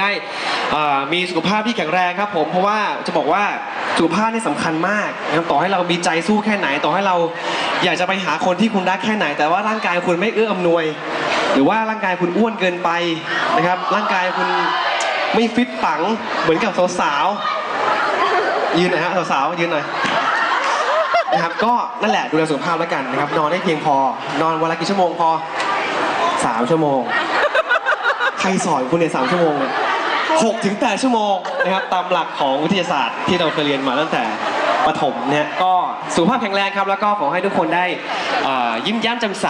ได้อ่อมีสุขภาพที่แข็งแรงครับผมเพราะว่าจะบอกว่าสุขภาพนี่สำคัญมากนะครับต่อให้เรามีใจสู้แค่ไหน ต่อให้เราอยากจะไปหาคนที่คุณรักแค่ไหน แต่ว่าร่างกายคุณไม่เอื้ออำนวย หรือว่าร่างกายคุณอ้วนเกินไปนะครับร่างกายคุณไม่ฟิตปังเหมือนกับสาวๆยืนหน่อยฮะสาวๆยืนหน่อยนะครับก็นั่นแหละดูแลสุขภาพแล้วกันนะครับนอนให้เพียงพอ นอนวันละกี่ชั่วโมงพอสามชั่วโมง ใครสอนคุณเนี่ยสามชั่วโมงเนี่ย หกถึงแปดชั่วโมงนะครับตามหลักของวิทยาศาสตร์ที่เราเคยเรียนมาตั้งแต่ประถมเนี่ยก็สุขภาพแข็งแรงครับ แล้วก็ขอให้ทุกคนได้อ่อยิ้มแย้มแจ่มใส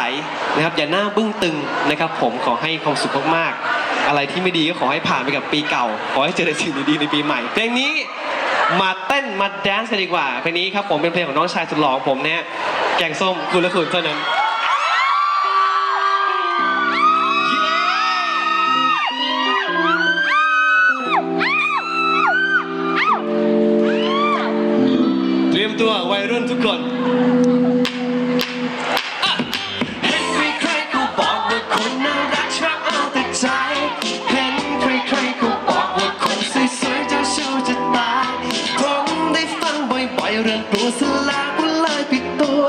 นะครับอย่าหน้าบึ้งตึงนะครับ ผมขอให้ความสุขมากๆ อะไรที่ไม่ดีก็ขอให้ผ่านไปกับปีเก่า ขอให้เจอแต่สิ่งดีๆในปีใหม่เพลงนี้มาเต้นมาแดนซ์กันดีกว่าเพลงนี้ครับผมเป็นเพลงของน้องชายสุดหล่อของผมเนี่ยแกงส้มคุณและคุณเท่านั้น ตัว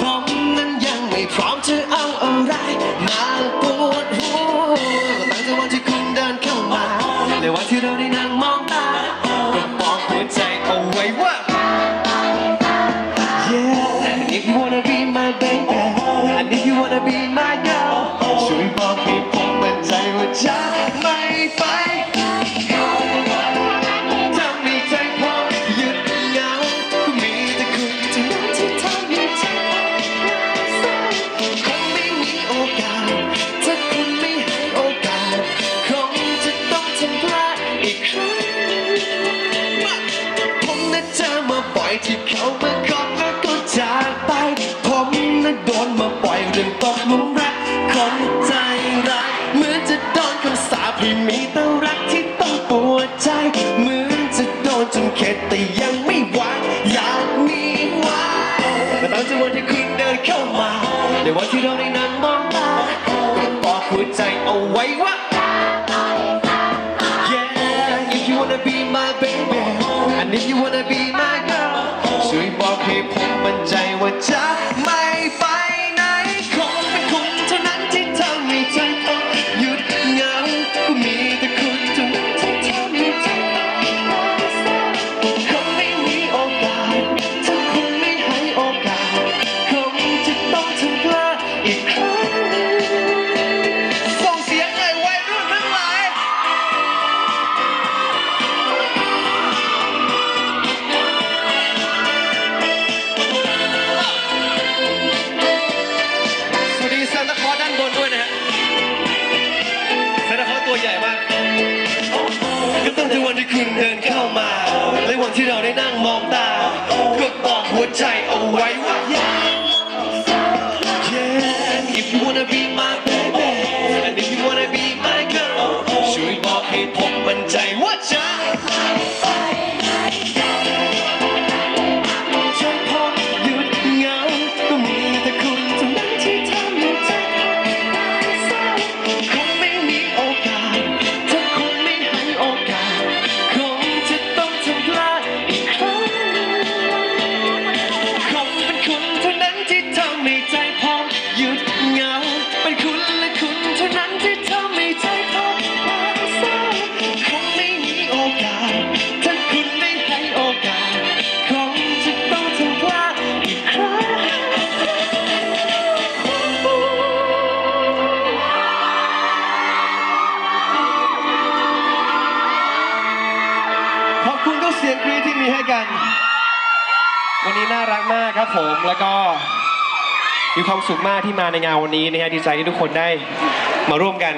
ผมนั้นยังไม่พร้อมจะเอาอะไรมาปวด girl, ช่วยบอกให้ผมมั่นใจว่าจะไม่ไปถ้ามีใจพอหยุดเหงาก็มีแต่คุณเท่านั้นที่ทำให้ใจคงไม่มีโอกาส ถ้าคุณไม่ให้โอกาส คงจะต้องทำพลาดอีกครั้งผมน่ะเจอมาบ่อยที่เขามากอดแล้วก็จากไป ผมน่ะโดนมาบ่อยเรื่องตกหลุม คนใจร้ายเหมือนจะโดนคำสาปให้มีแต่รักที่ต้องปวดใจ เหมือนจะโดนจนเข็ดแต่ยังไม่ไหวอยากมีไว้แต่ตอนจังหวะที่คุณเดินเข้ามาในวันที่เราได้นั่งมองตาบอกหัวใจเอาไว้ว่า Yeah, if you wanna be my baby and if you wanna be my วันที่คุณเดินเข้ามา และวันที่เราได้นั่งมองตา ก็บอกหัวใจเอาไว้ว่า Yeah, if you wanna be my baby and if you wanna be my girl ช่วยบอกให้ผม ดที่มีให้กัน วันนี้น่ารักมากครับผมแล้วก็มีความสุขมากที่มาในงานวันนี้นะฮะดีใจที่ทุกคนได้มาร่วมกัน